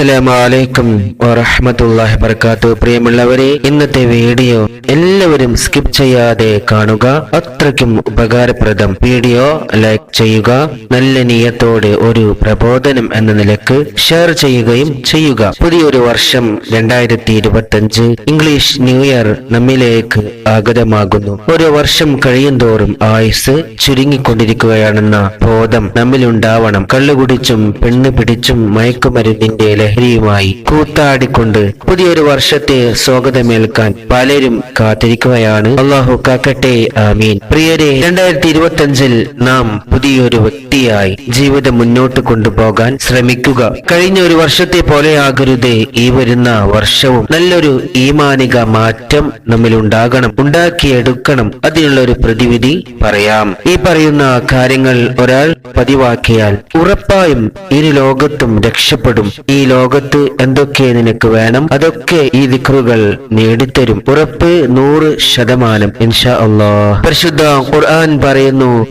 അസ്സലാമലൈക്കും വറഹമത്തല്ലാഹി വർക്കാത്തു പ്രിയമുള്ളവരെ ഇന്നത്തെ വീഡിയോ എല്ലാവരും സ്കിപ്പ് ചെയ്യാതെ കാണുക. അത്രയ്ക്കും ഉപകാരപ്രദം വീഡിയോ ലൈക്ക് ചെയ്യുക. നല്ല നീയത്തോടെ ഒരു പ്രബോധനം എന്ന നിലയ്ക്ക് ഷെയർ ചെയ്യുകയും ചെയ്യുക. പുതിയൊരു വർഷം രണ്ടായിരത്തി ഇരുപത്തഞ്ച് ഇംഗ്ലീഷ് ന്യൂ ഇയർ നമ്മിലേക്ക് ആഗതമാകുന്നു. ഒരു വർഷം കഴിയുന്തോറും ആയുസ് ചുരുങ്ങിക്കൊണ്ടിരിക്കുകയാണെന്ന ബോധം നമ്മിലുണ്ടാവണം. കള്ളുകുടിച്ചും പെണ്ണ് പിടിച്ചും മയക്കുമരുന്നിന്റെ ലഹരിയുമായി കൂത്താടിക്കൊണ്ട് പുതിയൊരു വർഷത്തെ സ്വാഗതമേൽക്കാൻ പലരും കാത്തിരിക്കുകയാണ്. അള്ളാഹു കാക്കട്ടെ ആമീൻ. പ്രിയരെ രണ്ടായിരത്തി ഇരുപത്തി അഞ്ചിൽ നാം പുതിയൊരു വ്യക്തിയായി ജീവിതം മുന്നോട്ട് കൊണ്ടുപോകാൻ ശ്രമിക്കുക. കഴിഞ്ഞ ഒരു വർഷത്തെ പോലെ ആകരുത് ഈ വരുന്ന വർഷവും നല്ലൊരു ഈമാനിക മാറ്റം നമ്മിൽ ഉണ്ടാകണം ഉണ്ടാക്കിയെടുക്കണം. അതിനുള്ള ഒരു പ്രതിവിധി പറയാം. ഈ പറയുന്ന കാര്യങ്ങൾ ഒരാൾ പതിവാക്കിയാൽ ഉറപ്പായും ഈ ലോകത്തും രക്ഷപ്പെടും. ഈ ലോകത്ത് എന്തൊക്കെ നിനക്ക് വേണം? അതൊക്കെ ഈ ദിക്റുകൾ നേടിത്തരും. ഉറപ്പ് നൂറ് ശതമാനം ഇൻഷാ അള്ളാഹ്. പരിശുദ്ധ ഖുർആൻ പറയുന്നു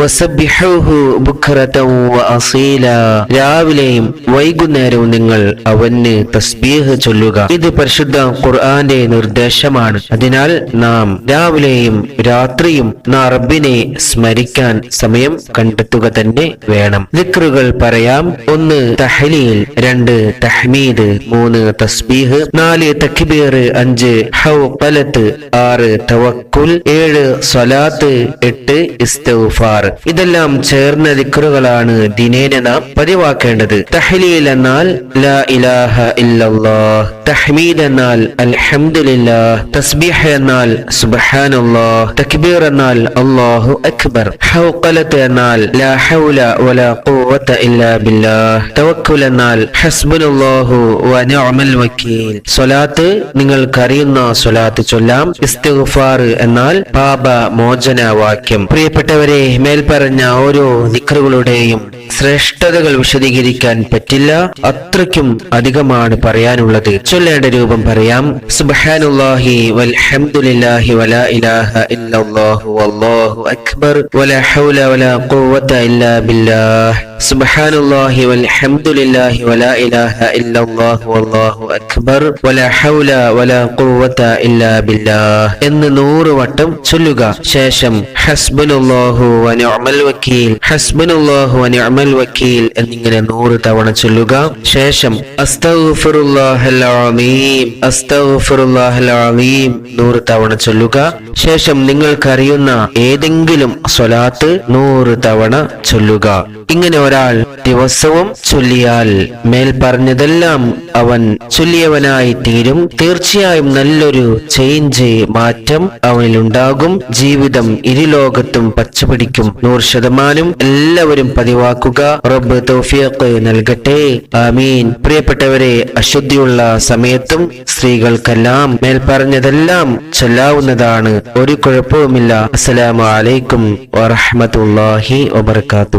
രാവിലെയും വൈകുന്നേരവും നിങ്ങൾ അവന് തസ്ബീഹ് ചൊല്ലുക. ഇത് പരിശുദ്ധ ഖുർആന്റെ നിർദ്ദേശമാണ്. അതിനാൽ നാം രാവിലെയും രാത്രിയും നാം റബ്ബിനെ സ്മരിക്കാൻ സമയം കണ്ടെത്തുക തന്നെ വേണം. ദിക്റുകൾ പറയാം. ഒന്ന് തഹ്ലീൽ രണ്ട് തഹ്മീദ് മൂന്ന് തസ്ബീഹ് നാല് തക്ബീർ അഞ്ച് ഹൗഖലത്ത് ആറ് തവക്കുൽ ഏഴ് സ്വലാത്ത് എട്ട് ഇസ്തിഗ്ഫാർ. ഇതെല്ലാം ചേർന്ന ദിക്റുകളാണ് ദിനേന നാം പതിവാക്കേണ്ടത്. തഹ്ലീൽ എന്നാൽ ലാ ഇലാഹ ഇല്ലല്ലാഹ്. തഹ്മീദ് എന്നാൽ അൽഹംദുലില്ലാഹ് തസ്ബീഹ് എന്നാൽ സുബ്ഹാനല്ലാഹ് തക്ബീർ എന്നാൽ അല്ലാഹു അക്ബർ ഹൗഖലത്ത് എന്നാൽ ലാ ഹൗല വലാ ഖുവത ഇല്ലാ ബില്ലാഹ് തവക്കുൽ എന്നാൽ ഹസ്ബുനല്ലാഹു വ നിഅമൽ വക്കീൽ. സ്വലാത്ത് നിങ്ങൾക്കറിയുന്ന സ്വലാത്ത് ചൊല്ലാം ഇസ്തിഗ്ഫാർ എന്നാൽ പാപ മോചന വാക്യം പ്രിയപ്പെട്ടവരെ മേൽപ്പറഞ്ഞ ഓരോ നിക്റുകളുടെയും ശ്രേഷ്ഠതകൾ വിശദീകരിക്കാൻ പറ്റില്ല. അത്രയ്ക്കും അധികമാണ് പറയാനുള്ളത്. ചൊല്ലേണ്ട രൂപം പറയാം. സുബ്ഹാനുല്ലാഹി വൽഹംദുലില്ലാഹി വലാ ഇലാഹ ഇല്ലല്ലാഹു വല്ലാഹു അക്ബർ. വലാ ഹൗല വലാ ഖുവത ഇല്ലാ ബില്ലാഹ്. സുബ്ഹാനുല്ലാഹി വൽഹംദുലില്ലാഹി വലാ ഇലാഹ ഇല്ലല്ലാഹു വല്ലാഹു അക്ബർ. വലാ ഹൗല വലാ ഖുവത ഇല്ലാ ബില്ലാഹ്. എന്ന് നൂറ് വട്ടം ചൊല്ലുക. ശേഷം ഹസ്ബനുല്ലാഹു വ നിഅമൽ വക്കീൽ. ഹസ്ബനുല്ലാഹു വ വക്കീൽ എന്നിങ്ങനെ നൂറ് തവണ ചൊല്ലുക. ശേഷം നൂറ് തവണ ചൊല്ലുക. ശേഷം നിങ്ങൾക്കറിയുന്ന ഏതെങ്കിലും സ്വലാത്ത് നൂറ് തവണ ചൊല്ലുക. ഇങ്ങനെ ഒരാൾ ദിവസവും ചൊല്ലിയാൽ മേൽ പറഞ്ഞതെല്ലാം അവൻ ചൊല്ലിയവനായി തീരും. തീർച്ചയായും നല്ലൊരു ചേഞ്ച് മാറ്റം അവനിലുണ്ടാകും. ജീവിതം ഇരുലോകത്തും പച്ചപിടിക്കും. നൂറ് ശതമാനം എല്ലാവരും പതിവാക്കുക. റബ്ബ് തൗഫീഖ് നൽകട്ടെ. ആമീൻ. പ്രിയപ്പെട്ടവരെ അശുദ്ധിയുള്ള സമയത്തും സ്ത്രീകൾക്കെല്ലാം മേൽ പറഞ്ഞതെല്ലാം ചൊല്ലാവുന്നതാണ്. ഒരു കുഴപ്പവുമില്ല. അസ്സലാമു അലൈക്കും വറഹ്മത്തുള്ളാഹി വബർക്കാത്തു